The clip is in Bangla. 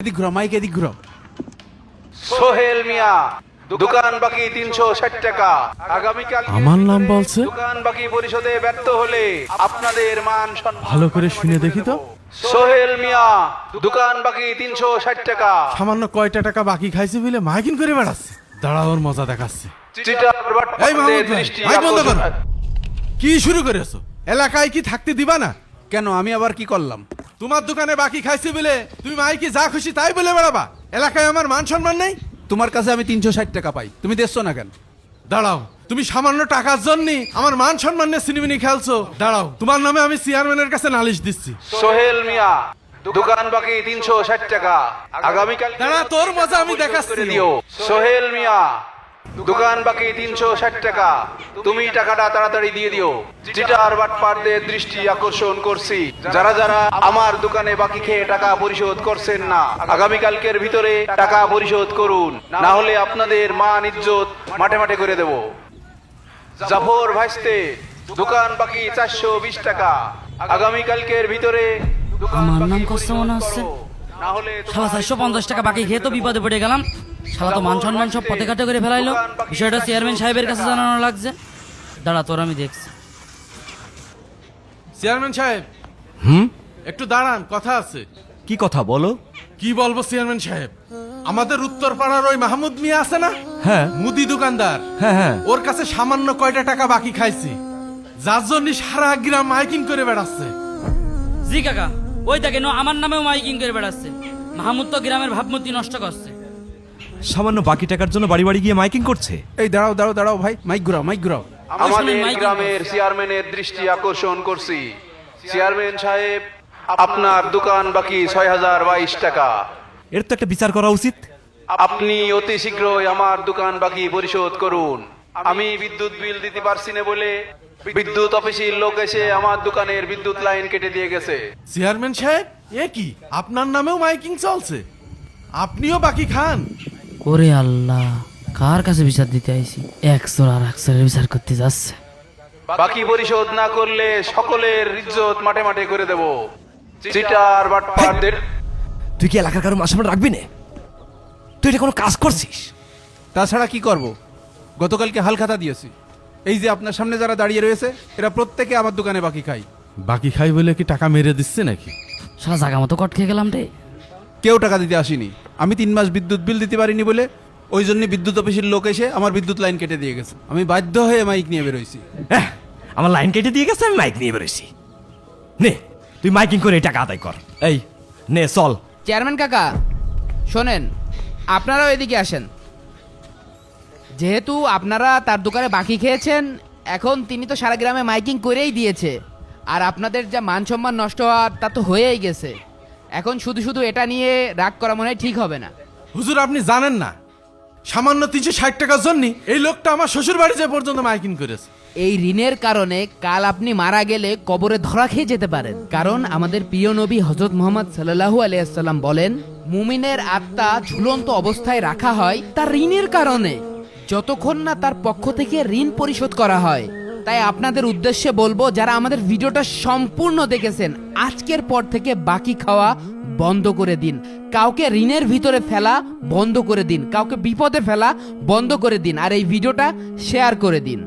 এদিক ঘুরো মাইক এদিক ঘুরো সোহেল মিয়া দোকান বাকি তিনশো ষাট টাকা। আগামীকাল আমার নাম বলছে? দোকান বাকি পরিশোধে ব্যর্থ হলে আপনাদের মান সম্মান ভালো করে শুনে দেখি তো। সোহেল মিয়া দোকান বাকি তিনশো ষাট টাকা। সামান্য কয়টা টাকা বাকি খাইছে বলে মাইকিন করে বেড়াচ্ছে। দাঁড়া ওর মজা দেখাচ্ছে। এই মাহমুদ ভাই মাইক বন্ধ করো। কি শুরু করেছ? এলাকায় কি থাকতে দিবা না? কেন আমি আবার কি করলাম? তোমার দোকানে বাকি খাইছে বলে তুমি মাইকি যা খুশি তাই বলে বেড়াবা। এলাকায় আমার মান সম্মান নেই? তোমার কাছে আমি তিনশো ষাট টাকা পাই। তুমি দেখছ না কেন? দাঁড়াও তুমি সামান্য টাকার জন্য আমার মান সম্মান নিয়ে সিনেমিনি খেলছো। দাঁড়াও তোমার নামে আমি চেয়ারম্যানের কাছে নালিশ দিচ্ছি। সোহেল মিয়া দোকান বাকি তিনশো ষাট টাকা। আগামীকাল দাঁড়া, তোর মজা আমি দেখাচ্ছি। সোহেল মিয়া দোকান বাকি তিনশো ষাট টাকা। তুমি টাকাটা তাড়াতাড়ি দিয়ে দিও। চিটার বাটপারদের দৃষ্টি আকর্ষণ করছি। যারা যারা আমার দোকানে বাকি খেয়ে টাকা পরিশোধ করছেন না আগামীকালকের ভিতরে টাকা পরিশোধ করুন। না হলে আপনাদের মান ইজ্জত মাঠে মাঠে করে দেব। জাফর ভাইস্তে দোকান বাকি চারশো বিশ টাকা। আগামীকালকের ভিতরে আমার নাম কষ্ট মনে হচ্ছে। চারশো পঞ্চাশ টাকা বাকি খেয়ে তো বিপদে পড়ে গেলাম। শালা তো মান সম্মান সব পথে ঘাটে করে ফেলাইলো। বিষয়টা চেয়ারম্যান সাহেবের কাছে জানানো লাগছে। দাঁড়া তোর আমি দেখছি। চেয়ারম্যান সাহেব। হুম? একটু দাঁড়ান কথা আছে। কি কথা বলো? কি বলব চেয়ারম্যান সাহেব? আমাদের উত্তর পাড়ার ওই মাহমুদ মিয়া আছে না? হ্যাঁ। মুদি দোকানদার। হ্যাঁ হ্যাঁ। ওর কাছে সামান্য কয়টা টাকা বাকি খাইছি। যার জন্য সারা গ্রাম মাইকিং করে বেড়াচ্ছে। জি কাকা। ওই দেখেন ও আমার নামেও মাইকিং করে বেড়াচ্ছে। মাহমুদ তো গ্রামের ভাবমূর্তি নষ্ট করছে। সামান্য বাকি টাকার জন্য বাড়ি বাড়ি গিয়ে মাইকিং করছে? এই দাঁড়াও দাঁড়াও দাঁড়াও ভাই মাইক ঘুরাও মাইক ঘুরাও। আমাদের গ্রামের চেয়ারম্যানের দৃষ্টি আকর্ষণ করছি। চেয়ারম্যান সাহেব আপনার দোকান বাকি ছয় হাজার বাইশ টাকা। এর তো একটা বিচার করা উচিত। আপনি অতি শীঘ্রই আমার দোকান বাকি পরিশোধ করুন। আমি বিদ্যুৎ বিল দিতে পারছি না বলে বিদ্যুৎ অফিসের লোক এসে আমার দোকানের বিদ্যুৎ লাইন কেটে দিয়ে গেছে। চেয়ারম্যান সাহেব এ কি? আপনার নামেও মাইকিং চলছে। আপনিও বাকি খান। ওরে আল্লাহ কার কাছে বিচার দিতে আইছি? একশোর আর একশোরের বিচার করতে যাচ্ছে। বাকি পরিশোধ না করলে সকলের ইজ্জত মাঠে মাঠে করে দেব। চিটার বাটপারদের তুই কি এলাকার কারও মাসে রাখবি না? তুই এটা কোনো কাজ করছিস? তাছাড়া কি করব? গতকালকে হালখাতা দিয়েছি। এই যে আপনার সামনে যারা দাঁড়িয়ে রয়েছে এরা প্রত্যেকে আমার দোকানে বাকি খাই বাকি খাই বলে কি টাকা মেরে দিচ্ছে নাকি? সারা জাগা মতো কট খেয়ে গেলাম রে। কেউ টাকা দিতে আসেনি। আমি তিন মাস বিদ্যুৎ বিল দিতে পারিনি বলে ওই জন্য বিদ্যুৎ অফিসের লোক এসে আমার বিদ্যুৎ লাইন কেটে দিয়ে গেছে। আমি বাধ্য হয়ে মাইক নিয়ে বেরোইছি। হ্যাঁ আমার লাইন কেটে দিয়ে গেছে আমি মাইক নিয়ে বেরোইছি। নে তুই মাইকিং করে এই টাকা আদায় কর। এই নে চল। চেয়ারম্যান কাকা শোনেন আপনারাও এদিকে আসেন। যেহেতু আপনারা তার দোকানে বাকি খেয়েছেন এখন তিনি তো সারা গ্রামে মাইকিং করেই দিয়েছে। আর আপনাদের যা মান সম্মান নষ্ট হওয়ার তা তো হয়েই গেছে। এখন শুধু শুধু এটা নিয়ে রাগ করা মনে হয় ঠিক হবে না। হুজুর আপনি জানেন না। সামান্য তিনশো ষাট টাকার জন্য এই লোকটা আমার শ্বশুর বাড়ি যে পর্যন্ত মাইকিং করেছে। এই ঋণের কারণে কাল আপনি মারা গেলে কবরে ধরা খেয়ে যেতে পারেন। কারণ আমাদের প্রিয় নবী হজরত মোহাম্মদ সাল্লাহু আলিয়াল্লাম বলেন মুমিনের আত্মা ঝুলন্ত অবস্থায় রাখা হয় তার ঋণের কারণে। যতক্ষণ না তার পক্ষ থেকে ঋণ পরিশোধ করা হয়, তাই আপনাদের উদ্দেশ্যে বলব, যারা আমাদের ভিডিওটা সম্পূর্ণ দেখেছেন, আজকের পর থেকে বাকি খাওয়া বন্ধ করে দিন। কাউকে ঋণের ভিতরে ফেলা বন্ধ করে দিন, কাউকে বিপদে ফেলা বন্ধ করে দিন, আর এই ভিডিওটা শেয়ার করে দিন।